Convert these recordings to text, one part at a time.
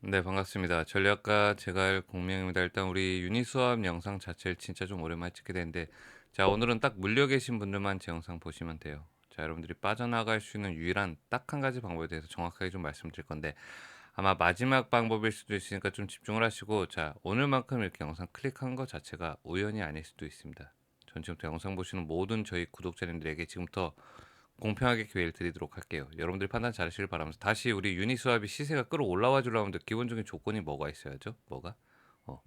네, 반갑습니다. 전략가 제갈 공명입니다. 일단 우리 유니수업 영상 자체를 진짜 좀 오랜만에 찍게 되는데, 자, 오늘은 딱 물려 계신 분들만 제 영상 보시면 돼요. 자, 여러분들이 빠져나갈 수 있는 유일한 딱 한 가지 방법에 대해서 정확하게 좀 말씀드릴 건데, 아마 마지막 방법일 수도 있으니까 좀 집중을 하시고, 자, 오늘만큼 이렇게 영상 클릭한 것 자체가 우연이 아닐 수도 있습니다. 전 지금부터 영상 보시는 모든 저희 구독자님들에게 지금부터 공평하게 기회를 드리도록 할게요. 여러분들 판단 잘하시길 바라면서 다시 우리 유니스왑이 시세가 끌어올라와 주려면 기본적인 조건이 뭐가 있어야죠? 뭐가? 어,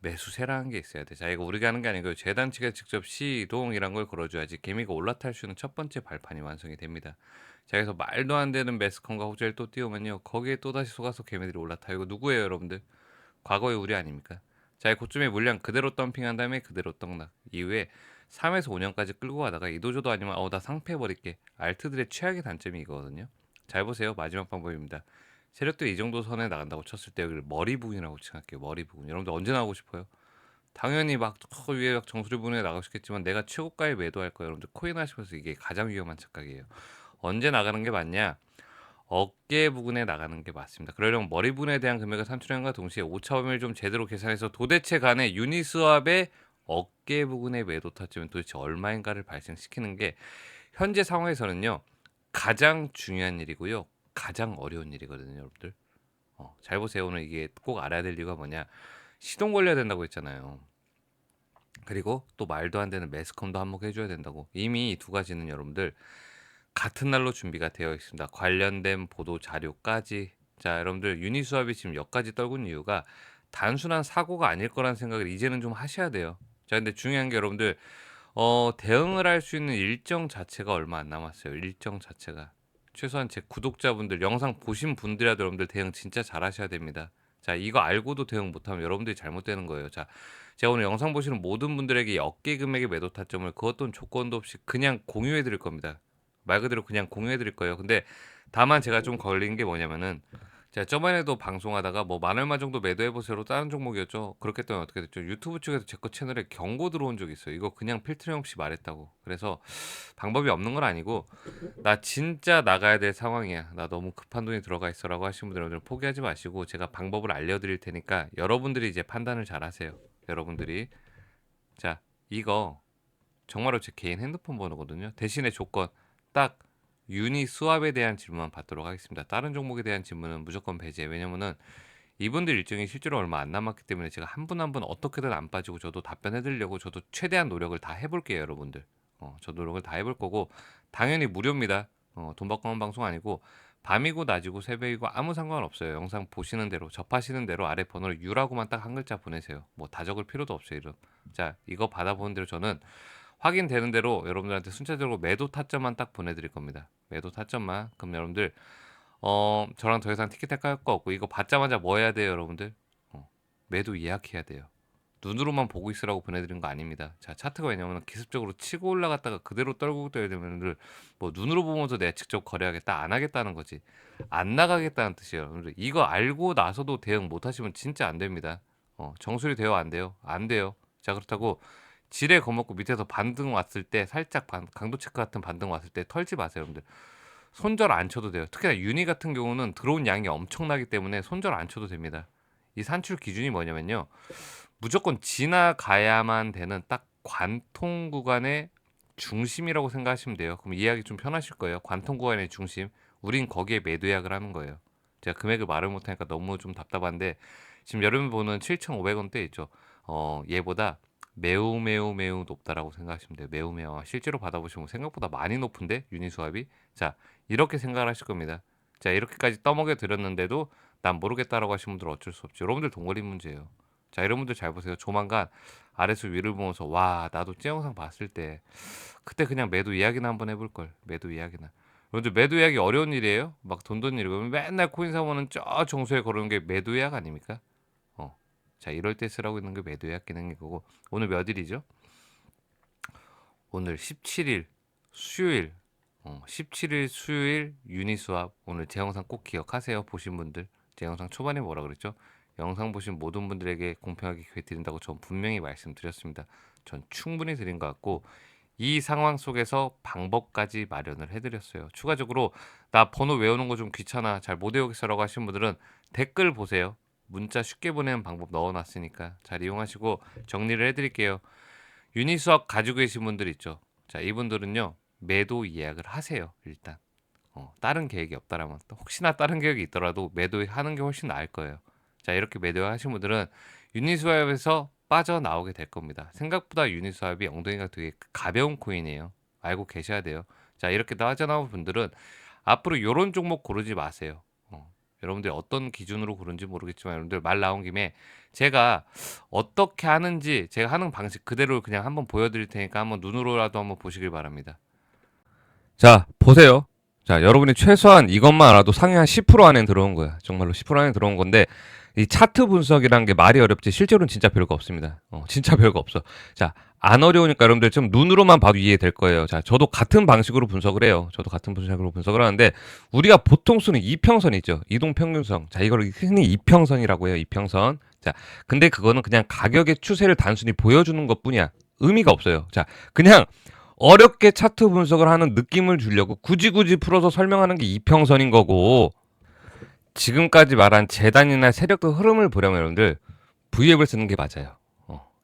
매수세라는 게 있어야 돼. 자, 이거 우리가 하는 게 아니고요. 재단 측에 직접 시동이란 걸 걸어줘야지 개미가 올라탈 수 있는 첫 번째 발판이 완성이 됩니다. 자, 그래서 말도 안 되는 매스컴과 호재를 또 띄우면요. 거기에 또다시 속아서 개미들이 올라타요. 이거 누구예요, 여러분들? 과거의 우리 아닙니까? 자, 고점의 물량 그대로 덤핑한 다음에 그대로 떡락. 이후에 3에서 5년까지 끌고 가다가 이도저도 아니면 어 나 상패해버릴게. 알트들의 최악의 단점이 이거거든요. 잘 보세요. 마지막 방법입니다. 세력들이 이 정도 선에 나간다고 쳤을 때 여기를 머리 부분이라고 생각해요. 머리 부분. 여러분들 언제 나가고 싶어요? 당연히 막 저 위에 막 정수리 부분에 나가고 싶겠지만 내가 최고가에 매도할 거예요. 여러분들 코인 하시면서 이게 가장 위험한 착각이에요. 언제 나가는 게 맞냐? 어깨 부분에 나가는 게 맞습니다. 그러려면 머리 부분에 대한 금액을 산출함과 동시에 오차 범위를 좀 제대로 계산해서 도대체 간에 유니스왑의 어깨 부분의 매도 타점은 도대체 얼마인가를 발생시키는 게 현재 상황에서는요 가장 중요한 일이고요 가장 어려운 일이거든요 여러분들. 어, 잘 보세요. 오늘 이게 꼭 알아야 될 이유가 뭐냐. 시동 걸려야 된다고 했잖아요. 그리고 또 말도 안 되는 매스컴도 한몫해 줘야 된다고. 이미 이 두 가지는 여러분들 같은 날로 준비가 되어 있습니다. 관련된 보도 자료까지. 자 여러분들 유니수압이 지금 여기까지 떨군 이유가 단순한 사고가 아닐 거라는 생각을 이제는 좀 하셔야 돼요 자, 근데 중요한 게 여러분들 어, 대응을 할 수 있는 일정 자체가 얼마 안 남았어요. 일정 자체가. 최소한 제 구독자분들 영상 보신 분들이라도 여러분들 대응 진짜 잘 하셔야 됩니다. 자, 이거 알고도 대응 못하면 여러분들이 잘못되는 거예요. 자, 제가 오늘 영상 보시는 모든 분들에게 이 어깨 금액의 매도 타점을 그 어떤 조건도 없이 그냥 공유해 드릴 겁니다. 말 그대로 그냥 공유해 드릴 거예요. 근데 다만 제가 좀 걸린 게 뭐냐면은 제가 저번에도 방송하다가 뭐 만 얼마 정도 매도해 보세요로 다른 종목이었죠. 그렇게 했더니 어떻게 됐죠? 유튜브 측에서 제 거 채널에 경고 들어온 적이 있어요. 이거 그냥 필터링 없이 말했다고. 그래서 방법이 없는 건 아니고 나 진짜 나가야 될 상황이야. 나 너무 급한 돈이 들어가 있어라고 하시는 분들은 포기하지 마시고 제가 방법을 알려드릴 테니까 여러분들이 이제 판단을 잘 하세요. 여러분들이 자 이거 정말로 제 개인 핸드폰 번호거든요. 대신에 조건 딱 유니 수압에 대한 질문만 받도록 하겠습니다. 다른 종목에 대한 질문은 무조건 배제. 왜냐면은 이분들 일정이 실제로 얼마 안 남았기 때문에 제가 한 분 한 분 어떻게든 안 빠지고 저도 답변해 드리려고 저도 최대한 노력을 다 해볼게요, 여러분들. 어, 저 노력을 다 해볼 거고 당연히 무료입니다. 어, 돈 받고 하는 방송 아니고 밤이고 낮이고 새벽이고 아무 상관없어요. 영상 보시는 대로 접하시는 대로 아래 번호를 유라고만 딱 한 글자 보내세요. 뭐 다 적을 필요도 없어요, 이름. 자, 이거 받아보는 대로 저는 확인되는 대로 여러분들한테 순차적으로 매도 타점만 딱 보내드릴 겁니다. 매도 타점만. 그럼 여러분들 어 저랑 더 이상 티켓탈 할거 없고 이거 받자마자 뭐 해야 돼요, 여러분들? 어, 매도 예약해야 돼요. 눈으로만 보고 있으라고 보내드린 거 아닙니다. 자 차트가 왜냐면 기습적으로 치고 올라갔다가 그대로 떨고 떠야 되면 뭐 눈으로 보면서 내가 직접 거래하겠다 안 하겠다는 거지 안 나가겠다는 뜻이에요. 여러분들 이거 알고 나서도 대응 못 하시면 진짜 안 됩니다. 어, 정수리 돼요 안 돼요? 안 돼요. 자 그렇다고 지뢰 겁먹고 밑에서 반등 왔을 때 살짝 반, 강도 체크 같은 반등 왔을 때 털지 마세요, 여러분들. 손절 안 쳐도 돼요. 특히나 유니 같은 경우는 들어온 양이 엄청나기 때문에 손절 안 쳐도 됩니다. 이 산출 기준이 뭐냐면요. 무조건 지나가야만 되는 딱 관통 구간의 중심이라고 생각하시면 돼요. 그럼 이해하기 좀 편하실 거예요. 관통 구간의 중심. 우린 거기에 매도 예약을 하는 거예요. 제가 금액을 말을 못하니까 너무 좀 답답한데 지금 여러분 보는 7,500원대 있죠. 어, 얘보다 매우 매우 매우 높다라고 생각하시면 돼요. 매우 매우 실제로 받아보시면 생각보다 많이 높은데 유니 수압이 자 이렇게 생각을 하실 겁니다. 자 이렇게까지 떠먹여 드렸는데도 난 모르겠다라고 하시는 분들 어쩔 수 없죠. 여러분들 동거리 문제예요. 자 여러분들 잘 보세요. 조만간 아래서 위를 보면서 와 나도 제 영상 봤을 때 그때 그냥 매도 이야기나 한번 해볼 걸 매도 이야기나. 여러분들 매도 이야기 어려운 일이에요. 막 돈돈 일이고 맨날 코인 사모는 저 정수에 걸어놓은 게 매도 이야기 아닙니까? 자, 이럴 때 쓰라고 있는 게 매도 예약 기능이고 오늘 몇 일이죠? 오늘 17일 수요일 어, 17일 수요일 유니스왑 오늘 제 영상 꼭 기억하세요 보신 분들 제 영상 초반에 뭐라 그랬죠? 영상 보신 모든 분들에게 공평하게 기회 드린다고 전 분명히 말씀드렸습니다. 전 충분히 드린 것 같고 이 상황 속에서 방법까지 마련을 해드렸어요. 추가적으로 나 번호 외우는 거 좀 귀찮아 잘 못 외우겠어라고 하시는 분들은 댓글 보세요. 문자 쉽게 보내는 방법 넣어놨으니까 잘 이용하시고 정리를 해드릴게요. 유니 수학 가지고 계신 분들 있죠. 자 이분들은요 매도 예약을 하세요 일단. 어, 다른 계획이 없다라면 또 혹시나 다른 계획이 있더라도 매도하는 게 훨씬 나을 거예요. 자 이렇게 매도하신 분들은 유니스왑에서 빠져나오게 될 겁니다. 생각보다 유니스왑이 엉덩이가 되게 가벼운 코인이에요. 알고 계셔야 돼요. 자 이렇게 빠져나온 분들은 앞으로 이런 종목 고르지 마세요. 어, 여러분들이 어떤 기준으로 고른지 모르겠지만 여러분들 말 나온 김에 제가 어떻게 하는지 제가 하는 방식 그대로 그냥 한번 보여드릴 테니까 한번 눈으로라도 한번 보시길 바랍니다. 자 보세요. 자, 여러분이 최소한 이것만 알아도 상위 한 10% 안에 들어온 거야. 정말로 10% 안에 들어온 건데, 이 차트 분석이라는 게 말이 어렵지, 실제로는 진짜 별거 없습니다. 어, 진짜 별거 없어. 자, 안 어려우니까 여러분들 좀 눈으로만 봐도 이해될 거예요. 자, 저도 같은 방식으로 분석을 해요. 저도 같은 방식으로 분석을 하는데, 우리가 보통 쓰는 이평선 있죠. 이동 평균선. 자, 이걸 흔히 이평선이라고 해요. 이평선. 자, 근데 그거는 그냥 가격의 추세를 단순히 보여주는 것 뿐이야. 의미가 없어요. 자, 그냥 어렵게 차트 분석을 하는 느낌을 주려고 굳이 굳이 풀어서 설명하는 게 이평선인 거고 지금까지 말한 재단이나 세력의 흐름을 보려면 여러분들 V앱을 쓰는 게 맞아요.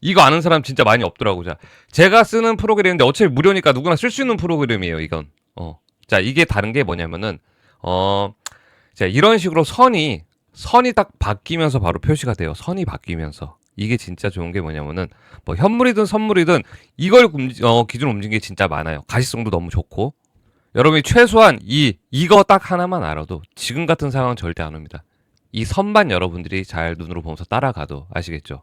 이거 아는 사람 진짜 많이 없더라고. 자, 제가 쓰는 프로그램인데 어차피 무료니까 누구나 쓸 수 있는 프로그램이에요. 이건. 어. 자, 이게 다른 게 뭐냐면은 어, 자, 이런 식으로 선이 선이 딱 바뀌면서 바로 표시가 돼요. 선이 바뀌면서. 이게 진짜 좋은 게 뭐냐면은 뭐 현물이든 선물이든 이걸 움직, 어, 기준 움직이는 게 진짜 많아요. 가시성도 너무 좋고 여러분이 최소한 이 이거 딱 하나만 알아도 지금 같은 상황은 절대 안 옵니다. 이 선만 여러분들이 잘 눈으로 보면서 따라가도 아시겠죠?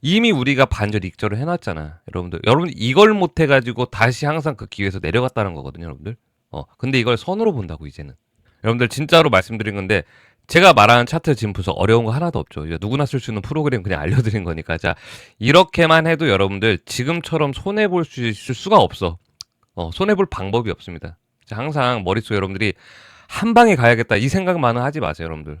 이미 우리가 반절 익절을 해놨잖아, 여러분들. 여러분 이걸 못 해 가지고 다시 항상 그 기회에서 내려갔다는 거거든요, 여러분들. 어, 근데 이걸 선으로 본다고 이제는. 여러분들 진짜로 말씀드린 건데 제가 말하는 차트 지금 분석 어려운 거 하나도 없죠. 이제 누구나 쓸 수 있는 프로그램 그냥 알려드린 거니까. 자, 이렇게만 해도 여러분들 지금처럼 손해 볼 수 있을 수가 없어. 어, 손해 볼 방법이 없습니다. 자, 항상 머릿속에 여러분들이 한 방에 가야겠다 이 생각만은 하지 마세요, 여러분들.